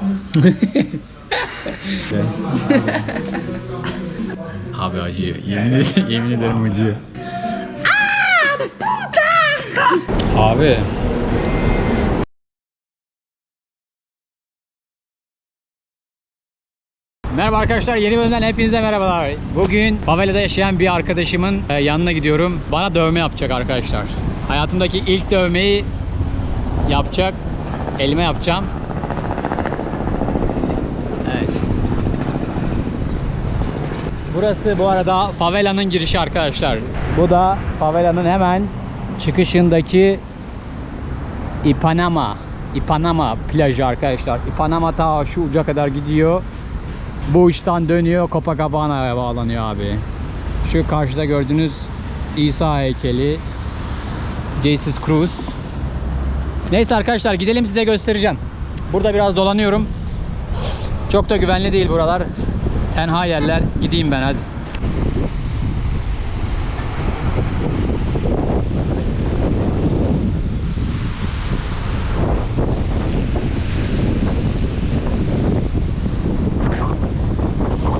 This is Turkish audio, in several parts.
Abi acıyor. Yemin, ederim, yemin ederim acıyor. Abi. Merhaba arkadaşlar, yeni bölümden hepinize merhabalar. Bugün favelada yaşayan bir arkadaşımın e, yanına gidiyorum. Bana dövme yapacak arkadaşlar. Hayatımdaki ilk dövmeyi yapacak. Elime yapacağım. Evet. Burası bu arada favelanın girişi arkadaşlar. Bu da favelanın hemen çıkışındaki Ipanema. Ipanema plajı arkadaşlar. Ipanema ta şu uca kadar gidiyor. Bu uçtan dönüyor Copacabana'ya bağlanıyor abi. Şu karşıda gördüğünüz İsa heykeli. Jesus Cruz. Neyse arkadaşlar gidelim size göstereceğim. Burada biraz dolanıyorum. Çok da güvenli değil buralar. Tenha yerler. Gideyim ben hadi.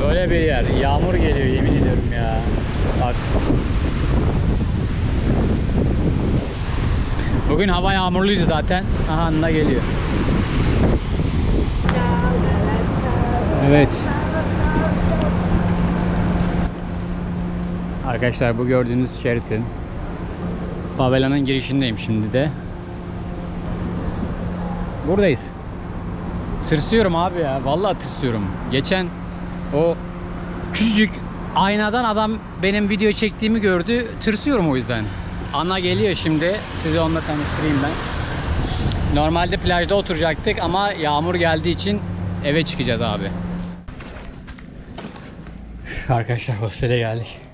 Böyle bir yer. Yağmur geliyor yemin ediyorum ya. Bak. Bugün hava yağmurluydu zaten. Aha geliyor. Evet. Arkadaşlar bu gördüğünüz şeritin favelanın girişindeyim şimdi de. Buradayız. Tırsıyorum abi ya. Vallahi tırsıyorum. Geçen o küçücük aynadan adam benim video çektiğimi gördü. Tırsıyorum o yüzden. Ana geliyor şimdi. Size onunla tanıştırayım ben. Normalde plajda oturacaktık ama yağmur geldiği için eve çıkacağız abi. Arkadaşlar hostele geldik.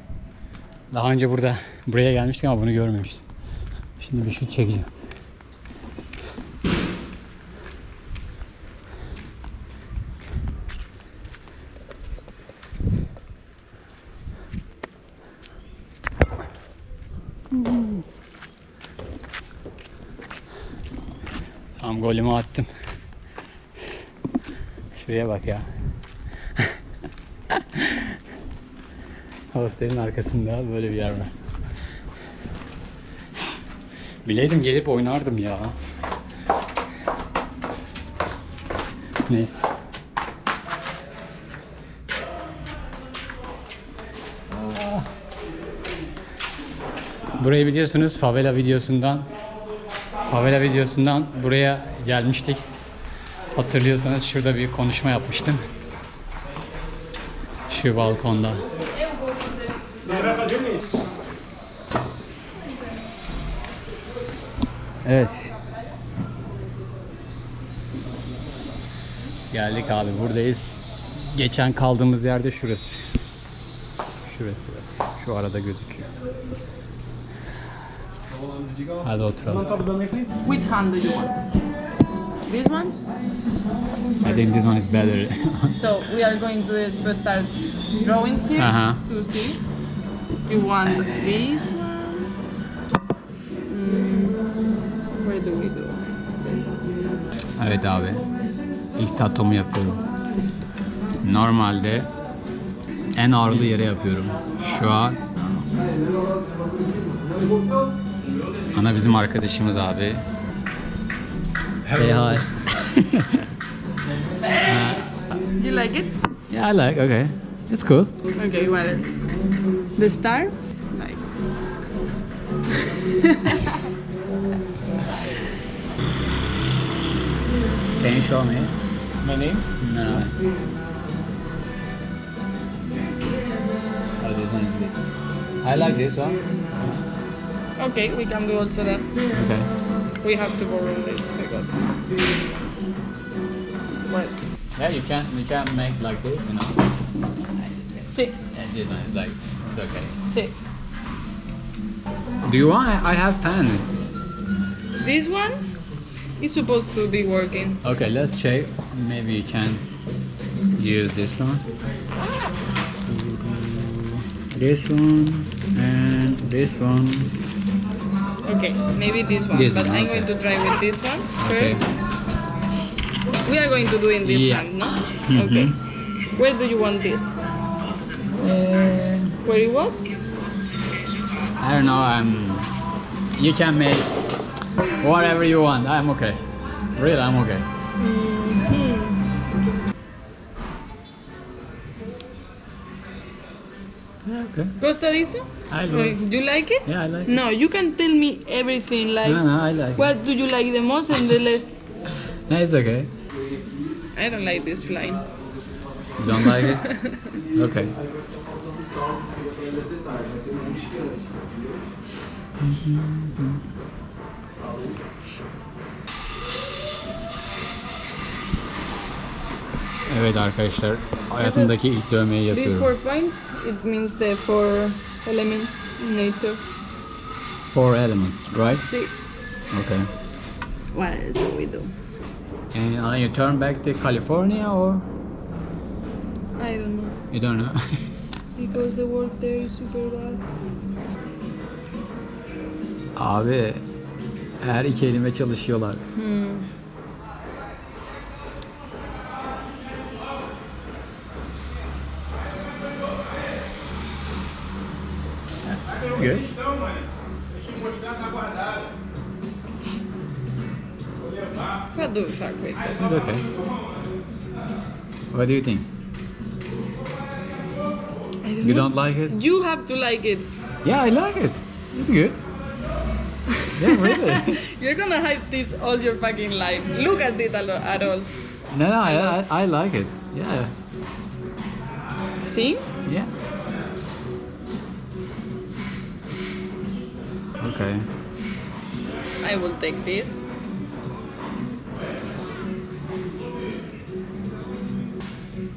Daha önce burada buraya gelmiştik ama bunu görmemiştim. Şimdi bir şut çekeceğim. Tam golümü attım. Şuraya bak ya. Hostelin arkasında böyle bir yer var. Bileydim gelip oynardım ya. Neyse. Burayı biliyorsunuz favela videosundan favela videosundan buraya gelmiştik. Hatırlıyorsanız şurada bir konuşma yapmıştım. Şu balkonda. Evet. Geldik abi buradayız. Geçen kaldığımız yerde şurası. Şurası. Şu arada gözüküyor. Hadi oturalım. Which hand do you want? This one? I think this one is better. So we are going to, to start drawing here Uh-huh. to see. You want this evet abi. İlk tatomu yapıyorum. Normalde en ağırlı yere yapıyorum. Şu an Ana bizim arkadaşımız abi. Say hi. You like it? Yeah, I like. Okay, it's cool. Okay, what else? The star? Like. Can you show me? My name? No. Oh, this one is good. I like this one. Okay, we can do also that. Okay. We have to borrow this because. What? Yeah, you can't. you can make like this, you know. Sí, And this one is like it's okay. sí. Do you want? I have pen. This one is supposed to be working. Okay, let's check. Maybe you can use this one. This one and this one. Okay, maybe this one. This but one, I'm okay. going to try with this one first. Okay. We are going to do in this Yeah. hand, no? Mhm. Okay. Where do you want this? Where it was? I don't know. Um, you can make whatever you want. I'm okay. Really, I'm okay. Mm-hmm. Yeah, okay. Costa dice? I Okay, like. Eh, you like it? Yeah, I like. It. No, you can tell me everything. Like, No, no, I like. it. what do you like the most and the less? No, it's okay. I don't like this line. You don't like it? Okay. Mm-hmm. Evet arkadaşlar hayatımdaki ilk dövmeyi These yapıyorum. four points, it means the four elements in nature. Four elements, right? See, Okay. what else do we do? And uh, you turn back to California or I don't know. you don't know? Because the work there is super bad. Abi her iki elime çalışıyorlar. Hmm. Good. What do we fuck with? It's okay. What do you think? You don't like it? You have to like it. Yeah, I like it. It's good. Yeah, really. You're gonna hype this all your fucking life. Look at it at all. no, no, I, I, I like it. Yeah, See? yeah. Okay. I will take this.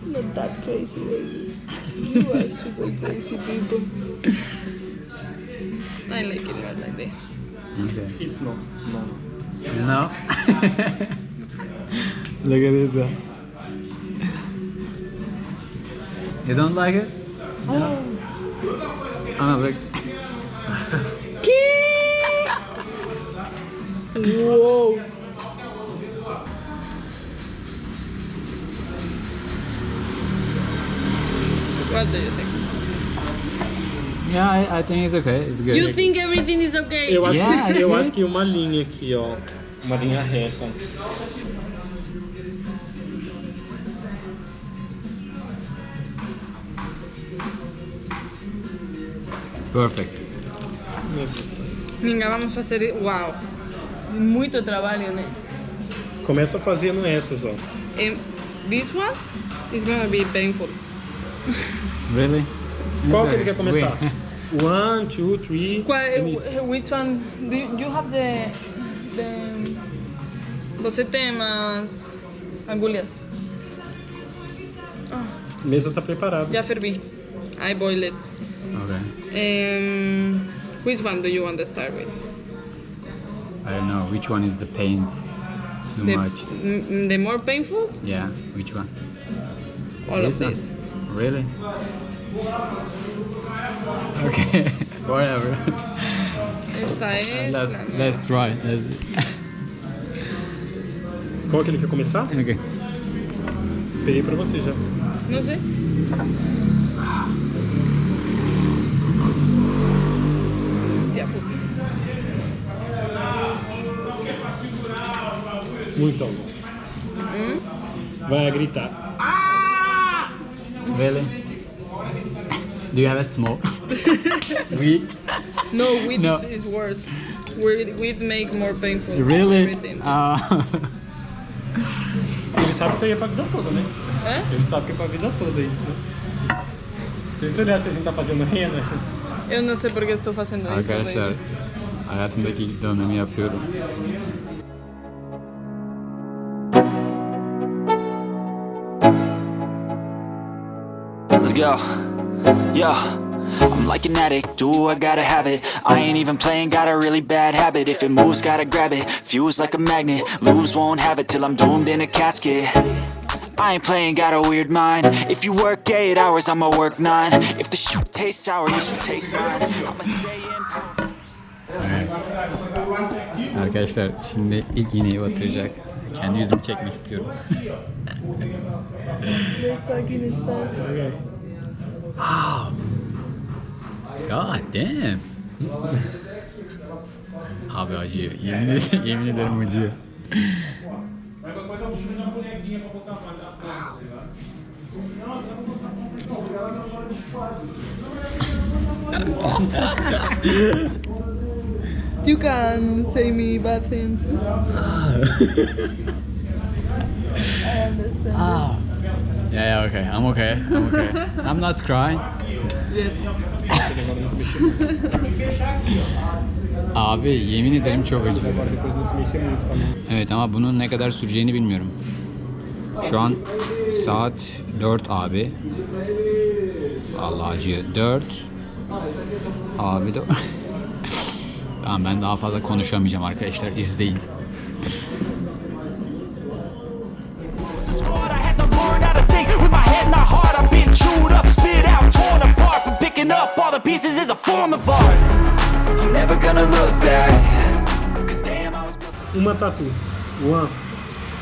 Not that crazy, baby. You are super crazy people. I like it more like this. Okay. It's no. No. No. Look at it. though. You don't like it? Oh. No. Oh, look. Whoa. What do you think? Yeah, I, I think it's okay. It's good. You think everything is okay? Eu acho, Yeah, que, eu acho que uma linha aqui, ó. Uma linha reta. Perfect. Venga, vamos a hacer. Muito trabalho, né? Começa fazendo essas, ó. Um, these ones is gonna be painful. Really? Qual que ele quer começar? One, two, three. Qual, wh- which one? Do you, you have the. the você tem umas agulhas? Ah, Mesa tá preparada. já fervi. I boiled it. Okay. Um, which one do you want to start with? I don't know which one is the pain too The, much. m- the more painful? Yeah, which one? All of one? this. Really? Okay, whatever. Esta es. la let's nueva. let's try. Let's... Qual que ele quer começar? okay. Peguei pra você já. No sé. Muito bom. Mm? Vai gritar. Really? Do you have a smoke? we No, with No. is, is worse. With, with make more painful. really? Uh, Ele sabe que isso aí é pra vida toda, né? Hã? Ele sabe que é pra vida toda isso, né? Você não acha que a gente tá fazendo rena? Eu não sei porque estou fazendo isso. Arkadaşlar hayatımdaki ilk dövmemi yapıyorum. Go. Yo. I'm like an addict, do I gotta have it I ain't even playing, got a really bad habit If it moves, gotta grab it, fuse like a magnet Lose, won't have it till I'm doomed in a casket I ain't playing, got a weird mind If you work 8 hours, I'ma work 9 If the shit tastes sour, you should taste mine I'ma stay in Arkadaşlar şimdi ilk iğneyi batıracak. Kendi yüzümü çekmek istiyorum. Let's fucking start. Okay. God damn. Abi acıyor. Yemin ederim, yemin ederim acıyor. You can say me bad things. I understand. Ah. Yeah, yeah, okay. I'm okay. I'm okay. I'm not crying. Abi yemin ederim çok mim. Evet ama bunun ne kadar süreceğini bilmiyorum. Şu an saat 4 abi. Allah acıyor. 4 abi de Tamam ben daha fazla konuşamayacağım arkadaşlar. izleyin. Picking the pieces is a form of art. I'm never gonna look back. Cause damn, I was built Uma tatu. One.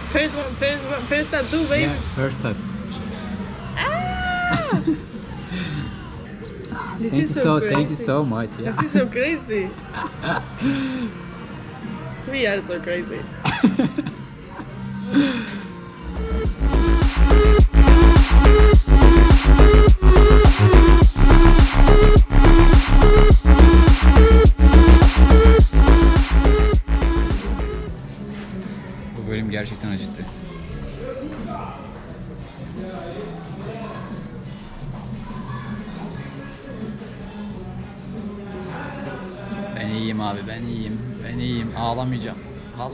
First one, first one, first tattoo, baby. Yeah, first time. Ah! This Thank you is so, so, crazy. thank you so much. Yeah. This is so crazy. we are so crazy.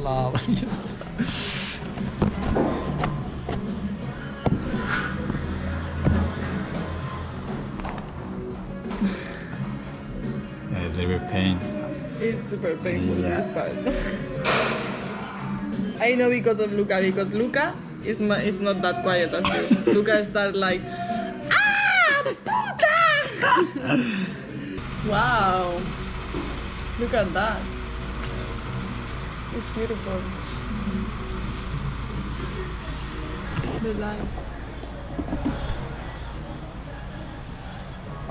Vallahi ağlamayacağım. Yeah, they were pain. It's super painful Yeah. this part. I know because of Luca, because Luca is ma- is not that quiet as you. Luca start like, ah, puta! wow, look at that. It's beautiful. The light.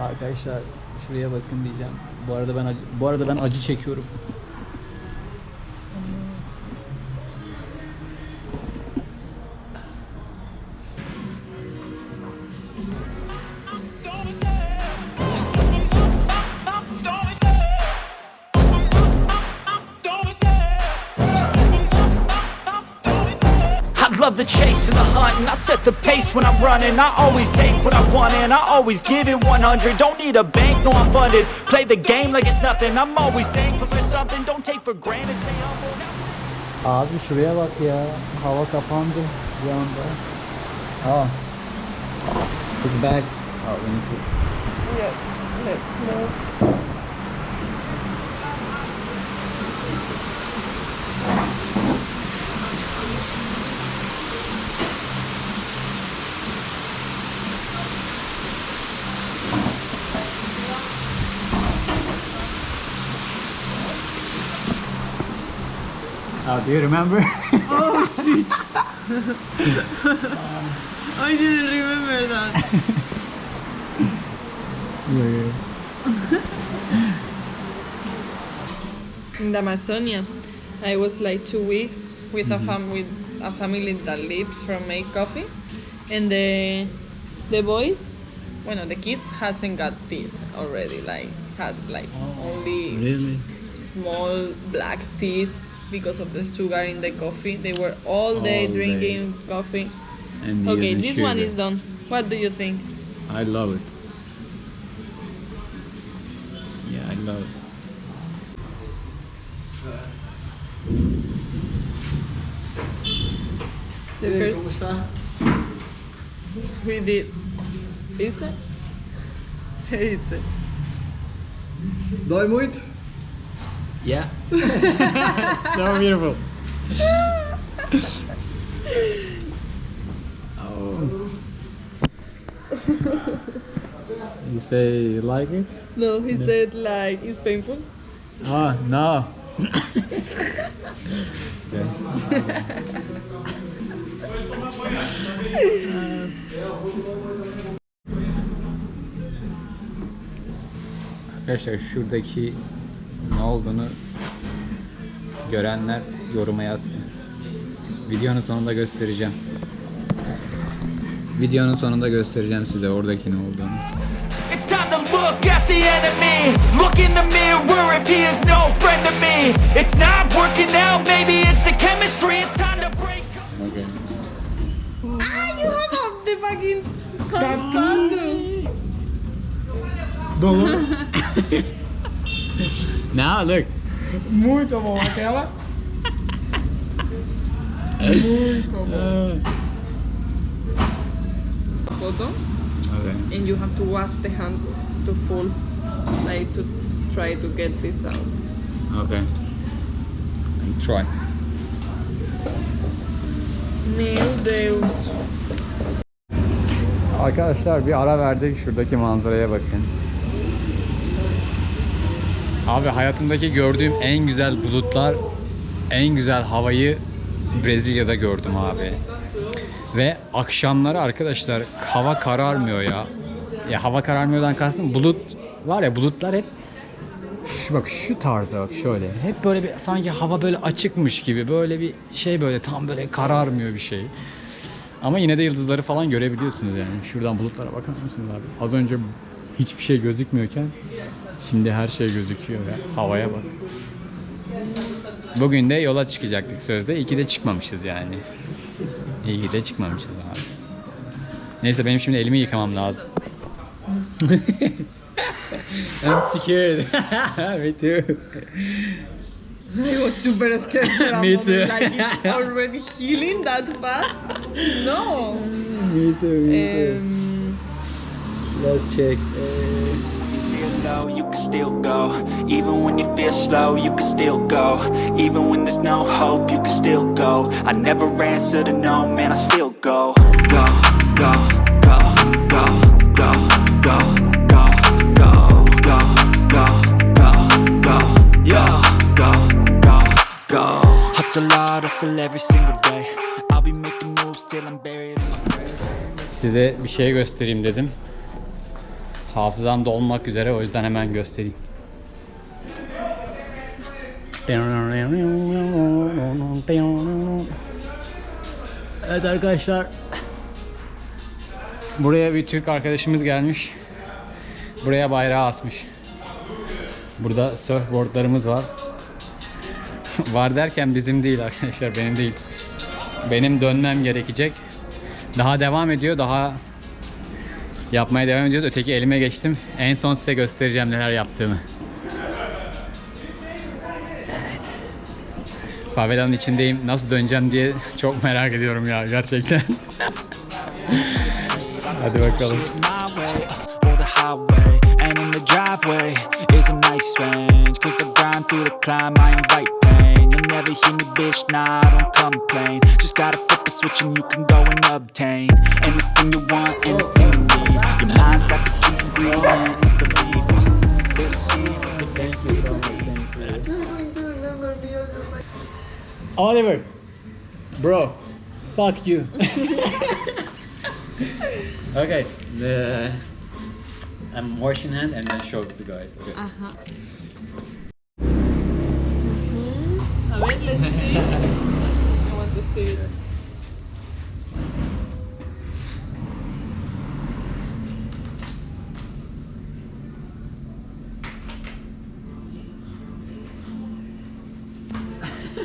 Arkadaşlar şuraya bakın diyeceğim. Bu arada ben acı, bu arada ben acı çekiyorum. Love the chase and the hunt, and I set the pace when I'm running. I always take what I want, and I always give it 100. Don't need a bank, no, I'm funded. Play the game like it's nothing. I'm always thankful for something. Don't take for granted, stay humble. Abi şuraya bak ya. Hava kapandı bir anda. Aa. It's back. Oh, we need to- Yes, let's move. Oh, do you remember? Oh shit! I didn't remember that. in the Amazonia. I was like two weeks with a mm-hmm. fam with a family that lives from Make Coffee, and the the boys, well, the kids hasn't got teeth already. Like has like oh, only really? small black teeth because of the sugar in the coffee. They were all day All day. drinking coffee. And Okay, using this one is done. What do you think? I love it. Yeah, I love it. The first we did. Is it? Is it? Dói muito? Yeah. so beautiful. oh. you say you like it? No, he said like it's painful. Oh, no. Okay. Arkadaşlar şuradaki ne olduğunu görenler yoruma yazsın. Videonun sonunda göstereceğim. Videonun sonunda göstereceğim size oradaki ne olduğunu. It's time to look at the enemy. Look in the mirror if he is no friend to me. It's not working out, maybe it's the chemistry. It's time to break. Okay. Ah, you have the fucking tattoo. Dolu. Now look. Muito bom aquela. Muito bom. Photo, Okay. and you have to wash the hand to full, like to try to get this out. Okay. And try. Meu Deus. Arkadaşlar bir ara verdik. Şuradaki manzaraya bakın. Abi hayatımdaki gördüğüm en güzel bulutlar, en güzel havayı Brezilya'da gördüm abi. Ve akşamları arkadaşlar hava kararmıyor ya. Ya hava kararmıyordan kastım bulut var ya bulutlar hep şu bak şu tarzda bak şöyle. Hep böyle bir sanki hava böyle açıkmış gibi böyle bir şey böyle tam böyle kararmıyor bir şey. Ama yine de yıldızları falan görebiliyorsunuz yani. Şuradan bulutlara bakar mısınız abi? Az önce hiçbir şey gözükmüyorken şimdi her şey gözüküyor ya. Havaya bak. Bugün de yola çıkacaktık sözde. İyi ki de çıkmamışız yani. İyi ki de çıkmamışız abi. Neyse benim şimdi elimi yıkamam lazım. I'm scared. Me too. I was super scared for a Me moment, too. Like it's already healing that fast? No. Me too, me Um, Let's check. low, you can still go. Even when you feel slow, you can still go. Even when there's no hope, you can still go. I never answer to no, man, I still go. Go, go, go, go, go, go, go, go, go, go, go, go, yo, go, go, go. Hustle hard, hustle every single day. I'll be making moves till I'm buried in my grave. Size bir şey göstereyim dedim. Hafızam dolmak üzere o yüzden hemen göstereyim. Evet arkadaşlar. Buraya bir Türk arkadaşımız gelmiş. Buraya bayrağı asmış. Burada surfboardlarımız var. var derken bizim değil arkadaşlar benim değil. Benim dönmem gerekecek. Daha devam ediyor. Daha yapmaya devam ediyoruz. Öteki elime geçtim. En son size göstereceğim neler yaptığımı. Evet. Favelanın içindeyim. Nasıl döneceğim diye çok merak ediyorum ya gerçekten. Hadi bakalım. driveway is a nice range cause i grind through the climb i invite pain you'll never hear me bitch nah i don't complain just gotta flip the switch and you can go and obtain anything you want anything you need your mind's got the key ingredients believe uh, they'll see what they make Oliver, bro, fuck you. okay, the I'm washing hand and then show it to you guys. Okay. a ver, let's see. I want to see it.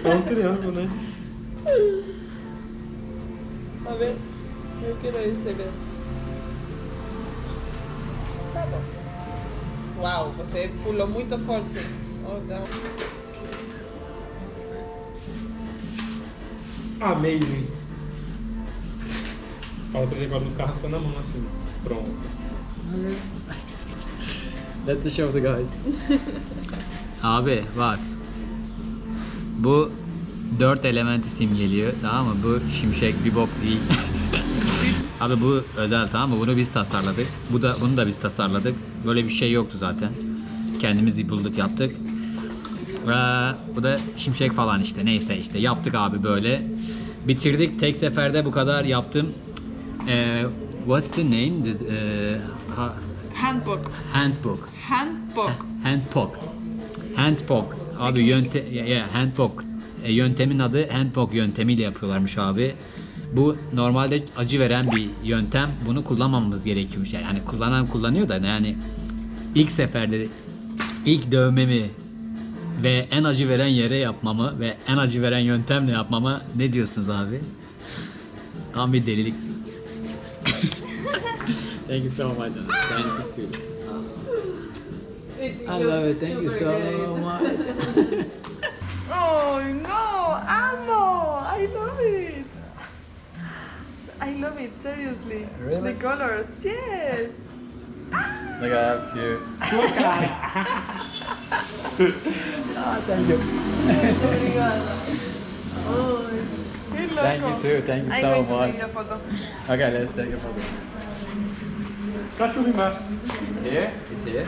É um triângulo, né? A ver, eu quero esse. Tá bom. Uau, você pulou muito forte. Oh, tá. Amazing. Fala pra ele agora não ficar raspando a mão assim. Pronto. Let the show the guys. Abi bak. Bu dört elementi simgeliyor tamam mı? Bu şimşek bir bok değil. Abi bu özel tamam mı? Bunu biz tasarladık. Bu da bunu da biz tasarladık. Böyle bir şey yoktu zaten. Kendimiz bulduk yaptık. Ee, bu da şimşek falan işte neyse işte yaptık abi böyle. Bitirdik tek seferde bu kadar yaptım. Uh, what's the name? The, uh, ha- Handbook. handbook. Handbook. Handpok. Handpok. Abi yöntem ya, ya handpok. E, yöntemin adı handpok yöntemiyle yapıyorlarmış abi. Bu normalde acı veren bir yöntem. Bunu kullanmamamız gerekiyormuş. Yani hani kullanan kullanıyor da yani ilk seferde ilk dövmemi ve en acı veren yere yapmamı ve en acı veren yöntemle yapmamı ne diyorsunuz abi? Tam bir delilik. Thank you so much. Thank you too. I love it. Thank you so much. Oh no, amo! I love it. I love it seriously. Really? The colors, yes. Look up to. Look ah, thank you. thank you too. Thank you so much. Okay, let's take a photo. Got you much. It's here. It's here.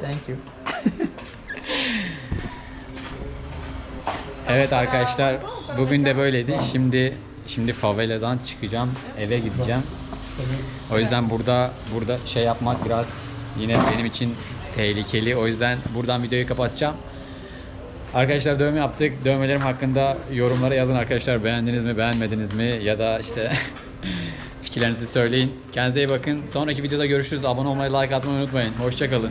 Thank you. evet arkadaşlar bugün de böyleydi. Şimdi şimdi faveladan çıkacağım, eve gideceğim. O yüzden burada burada şey yapmak biraz yine benim için tehlikeli. O yüzden buradan videoyu kapatacağım. Arkadaşlar dövme yaptık. Dövmelerim hakkında yorumlara yazın arkadaşlar. Beğendiniz mi, beğenmediniz mi? Ya da işte fikirlerinizi söyleyin. Kendinize iyi bakın. Sonraki videoda görüşürüz. Abone olmayı, like atmayı unutmayın. Hoşçakalın.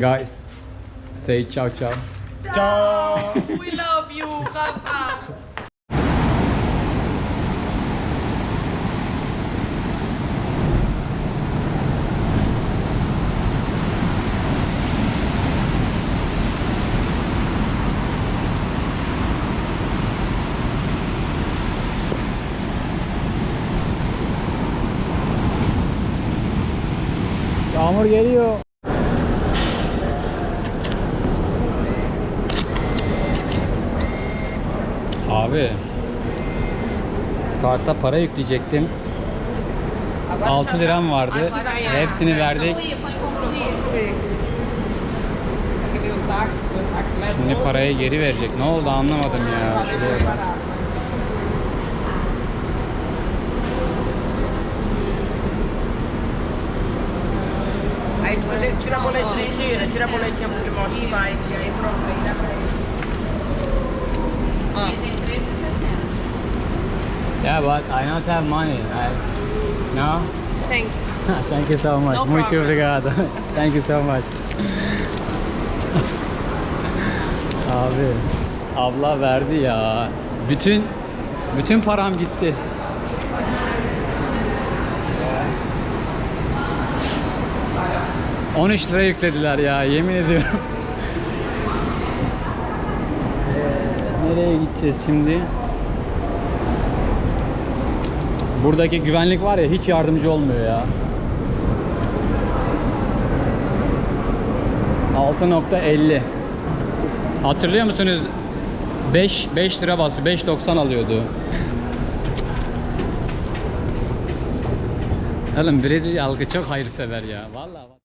Guys, say ciao ciao. Ciao. we love you, Rafa. Yağmur geliyor. Abi karta para yükleyecektim. 6 liram vardı. Hepsini verdik. Şimdi parayı geri verecek. Ne oldu anlamadım ya. Şuraya bak. Tira a boletinha, tira, tira a boletinha porque mostra o pai. E aí pronto. Yeah, but I don't have money. I, no? Thanks. Thank you so much. No Muito problem. obrigado. Thank you so much. Abi, abla verdi ya. Bütün bütün param gitti. ...13 lira yüklediler ya yemin ediyorum. Nereye gideceğiz şimdi? Buradaki güvenlik var ya hiç yardımcı olmuyor ya. 6.50 Hatırlıyor musunuz? 5 5 lira bastı. 5.90 alıyordu. Oğlum Brezilya halkı çok hayırsever ya. Vallahi.